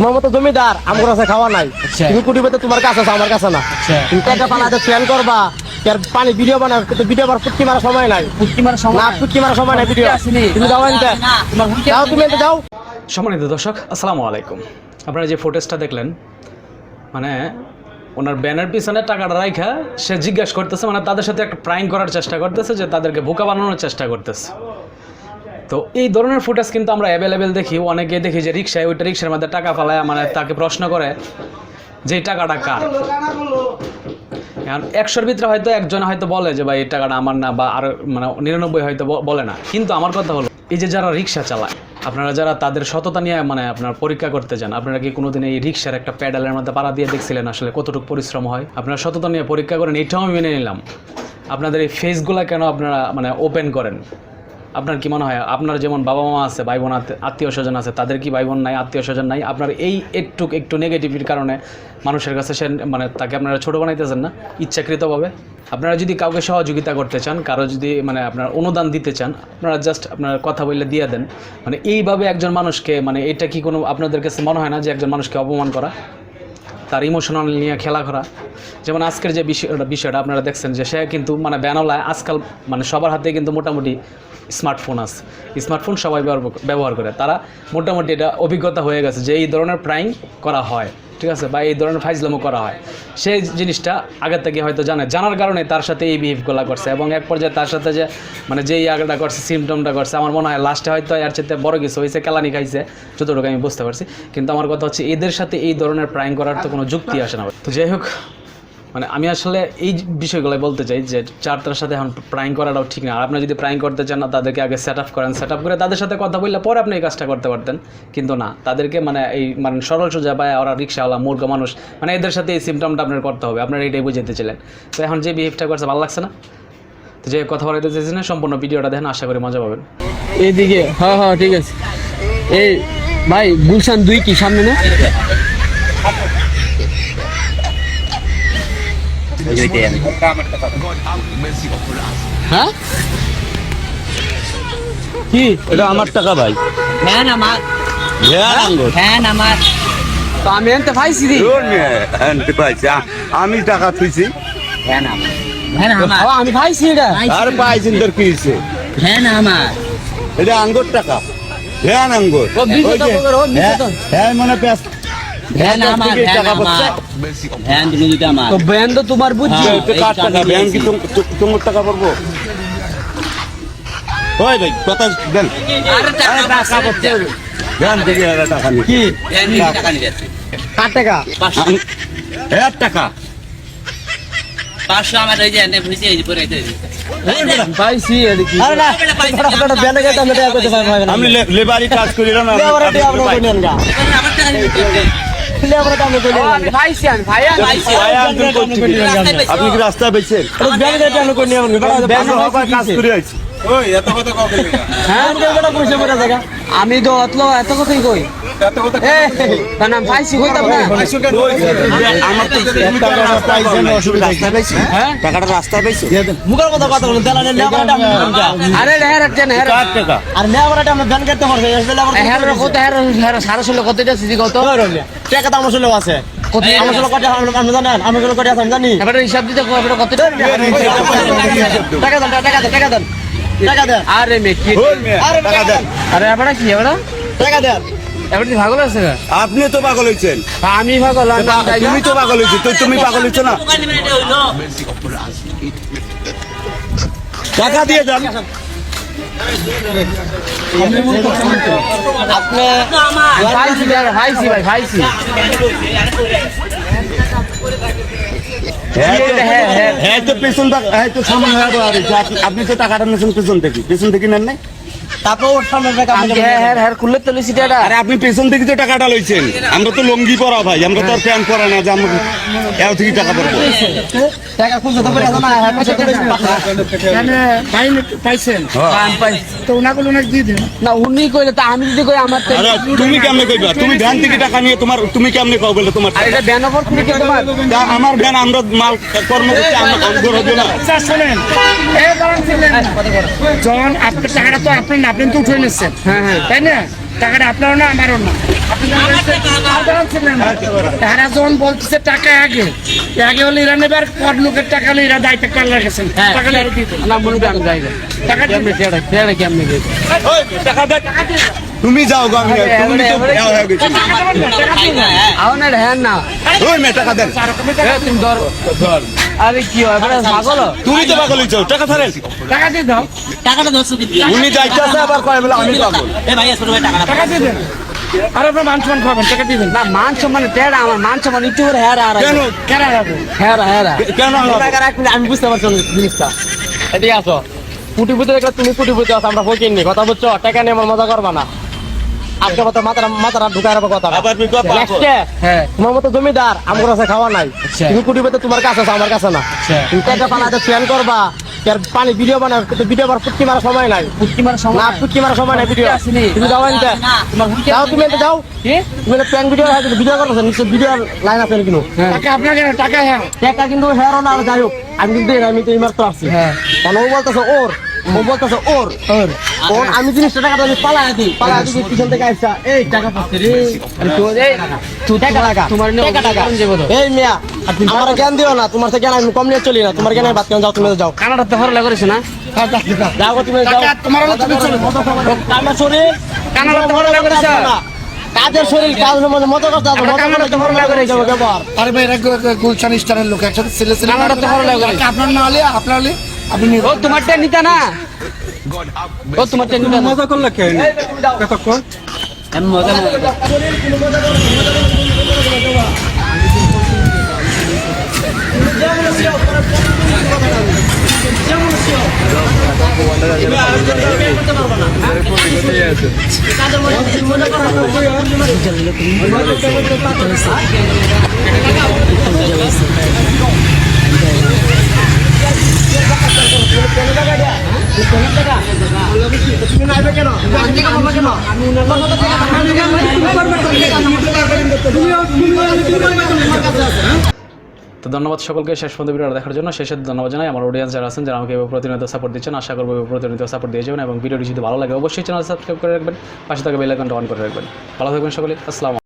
তোমার মতো জমিদার আমার কাছে খাওয়া নাই। আচ্ছা। তুমি কুটিপতি তোমার কাছে আছে আমার কাছে না। আচ্ছা। তুমি টাকা পালাতে প্ল্যান করবা আর পানি ভিডিও বানাও কিন্তু ভিডিও বার ফুটকি মারা সময় নাই। পুটকি মারার সময় না ফুটকি মারা সময় নাই ভিডিও আসেনি। তুমি যাও এনতে। যাও তুমি এনতে যাও। সম্মানিত দর্শক আসসালামু আলাইকুম। আপনারা যে ফুটেজটা দেখলেন মানে ওনার ব্যানার পিছনে টাকাটা রাইখা সে জিজ্ঞাসা করতেছে মানে তাদের সাথে একটা প্রাইম করার চেষ্টা করতেছে যে তাদেরকে বোকা বানানোর চেষ্টা করতেছে। তো এই ধরনের ফুটেজ কিন্তু আমরা অ্যাভেলেবেল দেখি। অনেকে দেখি যে রিক্সায় ওইটা রিক্সার মধ্যে টাকা ফালায় মানে তাকে প্রশ্ন করে যে টাকাটা কার? একশোর ভিতরে হয়তো একজন হয়তো বলে যে, ভাই, এই টাকাটা আমার না, বা আর মানে নিরানব্বই হয়তো বলে না। কিন্তু আমার কথা হলো, এই যে যারা রিক্সা চালায়, আপনারা যারা তাদের সততা নিয়ে মানে আপনার পরীক্ষা করতে যান, আপনারা কি কোনোদিন এই রিক্সার একটা প্যাডালের মধ্যে পাড়া দিয়ে দেখছিলেন আসলে কতটুকু পরিশ্রম হয়? আপনারা সততা নিয়ে পরীক্ষা করেন, এটাও আমি মেনে নিলাম। আপনাদের এই ফেসগুলা কেন আপনারা মানে ওপেন করেন? আপনার কি মনে হয়? আপনার যেমন বাবা মা আছে ভাই বোন আত্মীয় স্বজন আছে, তাদের কি ভাই বোন নাই, আত্মীয় স্বজন নাই? আপনার এই একটু একটু নেগেটিভিটির কারণে মানুষের কাছে সে মানে তাকে আপনারা ছোটো বানাইতেছেন না, ইচ্ছাকৃতভাবে? আপনারা যদি কাউকে সহযোগিতা করতে চান, কারও যদি মানে আপনার অনুদান দিতে চান, আপনারা জাস্ট আপনার কথা বললে দিয়ে দেন। মানে এইভাবে একজন মানুষকে মানে এটা কি কোনো, আপনাদের কাছে মনে হয় না যে একজন মানুষকে অপমান করা? তার ইমোশনাল নিয়ে খেলা করা। যেমন আজকের যে বিষয়টা বিষয়টা আপনারা দেখছেন যে সে কিন্তু মানে ব্যানলায় আজকাল মানে সবার হাতে কিন্তু মোটামুটি স্মার্টফোন আছে। স্মার্টফোন সবাই ব্যবহার করে। তারা মোটামুটি এটা অভিজ্ঞতা হয়ে গেছে যে এই ধরনের প্রাইং করা হয়। ঠিক আছে? বা এই ধরনের ফাইজলামো করা হয়। সেই জিনিসটা আগের থেকে হয়তো জানে। জানার কারণে তার সাথে এই বিহেভগুলো করছে এবং এক পর্যায়ে তার সাথে যে মানে যেই আগেটা করছে সিমটমটা করছে, আমার মনে হয় লাস্টে হয়তো এর চেয়ে বড় কিছু হয়েছে, কেলানি খাইছে, যতটুকু আমি বুঝতে পারছি। কিন্তু আমার কথা হচ্ছে, এদের সাথে এই ধরনের প্রাইম করার তো কোনো যুক্তি আসে না। তো যাই হোক মানে আমি আসলে এই বিষয়গুলো বলতে চাই যে চারটার সাথে এখন প্রাইং করাটাও ঠিক না। আর আপনি যদি প্রাইং করতে চান না, তাদেরকে আগে সেট আপ করেন। সেট আপ করে তাদের সাথে কথা বললে পরে আপনি এই কাজটা করতে পারতেন। কিন্তু না, তাদেরকে মানে এই মানে সরল সোজা বা ওরা রিক্সাওয়ালা, মূর্খ মানুষ মানে এদের সাথে এই সিমটমটা আপনার করতে হবে। আপনার এইটাই বুঝাতে ছিলেন তো এখন যে বিহেভটা করছে, ভালো লাগছে না? তো যে কথা বলাইতে চাইছি না, সম্পূর্ণ ভিডিওটা দেখেন, আশা করি মজা পাবেন। এইদিকে হ্যাঁ হ্যাঁ ঠিক আছে। এই, ভাই, গুলশান দুই কি, সামনে না? হ্যাঁ? কি? এটা আমার টাকা ভাই। আমার। আমার। তো আমি এনতে পাইছি রে। আনতে পাইছি। আমি টাকা থুইছি। ফ্যান আমার। ফ্যান আমার। আমি পাইছি এটা। আর পাইছেন তোর কি আমার। এটা আঙ্গুর টাকা। আঙ্গুর। হ্যাঁ, হ্যাঁ মানে আমার টাকা আমার। পড়ছে ফ্যান তুমি দিতে আমার। তো ব্যান্ড তো তোমার বুঝছি। তো কার টাকা টাকা? ভ্যান কি দিয়েছি। তুম- তু- তোমার টাকা পড়ব? ওই ভাই কথা দেন। আরে টাকা পাচ্ছে। ভ্যান থেকে টাকা নিয়ে কি? ফ্যান টাকা নিয়ে যাচ্ছে। কার টাকা? পাঁচশো। এক টাকা। পাঁচশো আমার ওই যে এনে ভুইছে এই পরে এই পাইছি এটা আরে না, আপনারা ব্যান্ডে গেতে আমরা করতে পারবেন আমি লেবারি কাজ করি না আমরা টাকা আমরা। আপনি কি রাস্তা বেছেন কাজ করে আইছি হ্যাঁ পয়সা পড়ে জায়গা। আমি তো অতলো এত কথাই কই। টাকাটা রাস্তায়? হ্যাঁ? পাইছো। মুখের কথা কথা বলেন দেলানে লেবারটা আরে হের একটা হের আর লেবারটা আমরা ব্যান করতে পারছে হের কত হের হের সারা ষোলো কত যাচ্ছে কত টাকা তো আমার ষোলো আছে। কত আমার ষোলো কত আমরা জানেন আমার ষোলো কত আছে আমি জানি। এবারে হিসাব দিতে এবারে কত টাকা দেন টাকা দেন টাকা দেন। টাকা দেন। আরে মে কি ওই টাকা? দেন। আরে এবারে কি টাকা দেন। আছে আপনি তো পাগল হয়েছেন আমি ভাগল তুমি তো পাগল হয়েছো তো তুমি পাগল হয়েছো না। টাকা দিয়ে যান আপনি ভাইছি ভাই ভাইছি হ্যাঁ তো- হ্যাঁ, হ্যাঁ। হ্যাঁ তো পেছন টাকা- হ্যাঁ তো সামনে হয়ে দাঁড়িয়ে আছে। আপনি- আপনি তো টাকাটা নিয়েছেন পেছন থেকে পেছন থেকে নেন নাই তারপর ওর সামনে টাকা আমি হ্যাঁ হ্যাঁ হ্যাঁ খুললে তো লিসি টাকা আরে আপনি পেছন থেকে তো টাকাটা লইছেন আমরা তো লঙ্গি পরা ভাই আমরা তো আর প্যান্ট পরা না যে আমরা এও থেকে টাকা পড়ব টাকা খুলছে তো পেটা না হ্যাঁ পাইছেন? হ্যাঁ। আমি তো ওনাগুলো ওনাকে দিয়ে দিন। না উনি কইলে তা আমি যদি কই আমার তুমি কেমনে কইবা? তুমি ভ্যান থেকে টাকা নিয়ে তোমার তুমি কেমনে কও বলে তোমার আর এটা ব্যান অফার খুলে কি তোমার আমার ভ্যান আমরা মাল কর্ম করতে আমরা আমগর হবে না। আচ্ছা শোনেন। এ ছিলেন যখন আপনার টাকাটা তো আপনার না। আপনি তো উঠে নিচ্ছেন। হ্যাঁ হ্যাঁ। তাই না? টাকাটা আপনারও না আমারও না। তারা যখন বলতেছে টাকা আগে আগে হলে এরা নেবে আর পর লোকের টাকা হলে এরা দায়িত্ব কাল রেখেছেন। টাকা এরা দিয়ে না মনে আমি টাকা টাকা কেমনে তুমি যাও গো আমি তুমি তো বেয়া হয়ে গেছো। আমার হ্যাঁ না ওই মে টাকা দেন। তুমি ধর আরে কি হয় মানে পাগল তুমি তো পাগল হইছো টাকা ছাড়েন টাকা দিয়ে দাও। টাকাটা ধরছো দিদি উনি যাইতেছে আবার কয় বলে আমি পাগল। এ ভাই ছোট ভাই টাকাটা টাকা দিয়ে দেন। আর আপনার মান সম্মান খাবেন টাকা দিয়ে দেন। না মান সম্মান তেড়া আমার মান সম্মান একটু করে হ্যাঁ আর কেন? কেনা যাবে হ্যাঁ হ্যাঁ কেন আমি বুঝতে পারছি না জিনিসটা। এদিকে আসো। পুটি পুটি দেখলে তুমি পুটি পুটি আছো আমরা ফকির নি। কথা বুঝছ? টাকা নিয়ে আমার মজা করবা না। আজকে কথা মাথাটা মাথাটা ঢুকায় রাখব কথা আবার তুই কয় হ্যাঁ। তোমার মতো জমিদার আমার কাছে খাওয়া নাই। তুমি কোটি পেতে তোমার কাছে আছে আমার কাছে না। তুমি টাকা পালাতে প্ল্যান করবা আর পানি ভিডিও বানাও কিন্তু ভিডিও বার ফুটকি মারার সময় নাই। ফুটকি মারার সময় না ফুটকি মারার সময় নাই ভিডিও। তুমি যাও আনতে যাও তুমি এনতে যাও। তুমি প্ল্যান ভিডিও ভিডিও করছ নিশ্চয় ভিডিও লাইন আছে কিন্তু টাকা আপনাকে না, টাকা হ্যাঁ। টাকা কিন্তু হেরো না যাই হোক। আমি কিন্তু আমি তো এই মাত্র আসছি। কারণ ও বলতেছে ওর ও বলতেছে ওর ওর। ওর। আমি জিনিসটা টাকাটা আমি পালাই দিই। পালাই দিই পিছন থেকে আইসা এই টাকা পাচ্ছে রে। আরে তো এই তুই টাকা। টাকা তোমার টাকা টাকা। এই মিয়া আমার জ্ঞান দিও না তোমার থেকে জ্ঞান আমি কম নিয়ে চলি না। তোমার জ্ঞান বাদ কেন যাও তুমি যাও। কানাডা হরলা করেছ না? টাকা দাও। যাও। তুমি যাও। তোমার তুমি চলে। আমার শরীর? কানাডা তো হরলা করেছ? কাজের শরীর কাজ মানে মতো করতে হবে মতো কানাডা তো হরলা করে যাব ব্যবহার আরে ভাই এরা গু- গু- গুলশান স্টারের লোক একসাথে ছেলে ছেলে কানাডা তো হরলা করে টাকা আপনার না হলে আপনার হলে ও তোমারটা নিতা না। ও তোমারটা নিতা না। মজা করলে কে? কতক্ষণ মজা তো ধন্যবাদ সকলকে শেষ পর্যন্ত ভিডিওটা দেখার জন্য। শেষে ধন্যবাদ জানাই আমার অডিয়েন্স যারা আছেন, যারা আমাকে প্রতিনিয়ত সাপোর্ট দিচ্ছেন, আশা করব প্রতিনিয়ত সাপোর্ট দিয়ে যাবেন এবং ভিডিওটি যদি ভালো লাগে অবশ্যই চ্যানেল সাবস্ক্রাইব করে রাখবেন, পাশে থাকা বেল আইকনটা অন করে রাখবেন। ভালো থাকবেন সকলে, আসসালাম